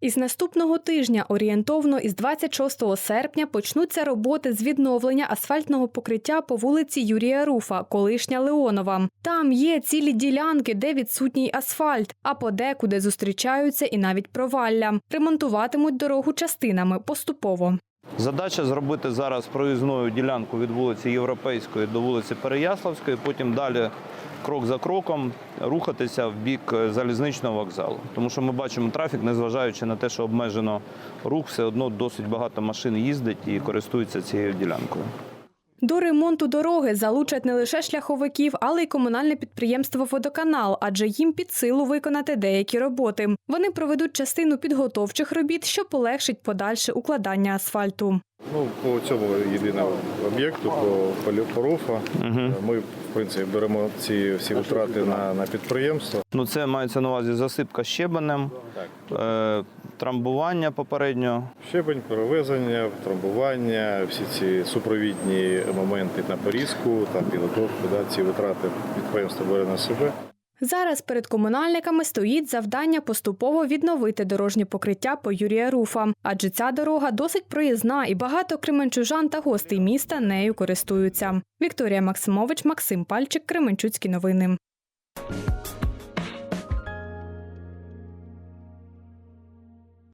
Із наступного тижня, орієнтовно із 26 серпня, почнуться роботи з відновлення асфальтного покриття по вулиці Юрія Руфа, колишня Леонова. Там є цілі ділянки, де відсутній асфальт, а подекуди зустрічаються і навіть провалля. Ремонтуватимуть дорогу частинами поступово. Задача зробити зараз проїзною ділянку від вулиці Європейської до вулиці Переяславської, потім далі крок за кроком рухатися в бік е, залізничного вокзалу. Тому що ми бачимо трафік, незважаючи на те, що обмежено рух, все одно досить багато машин їздить і користуються цією ділянкою. До ремонту дороги залучать не лише шляховиків, але й комунальне підприємство Водоканал, адже їм під силу виконати деякі роботи. Вони проведуть частину підготовчих робіт, що полегшить подальше укладання асфальту. Ну, по цьому єдиному об'єкту, по полю Поруфа, ми, в принципі, беремо ці всі витрати на, на підприємство. Ну, це мається на увазі засипка щебенем, Так. е, трамбування попередньо. Щебень, перевезення, трамбування, всі ці супровідні моменти на порізку, там підготовку, да, ці витрати підприємство бере на себе. Зараз перед комунальниками стоїть завдання поступово відновити дорожнє покриття по Юрія Руфа, адже ця дорога досить проїзна і багато кременчужан та гостей міста нею користуються. Вікторія Максимович, Максим Пальчик, Кременчуцькі новини.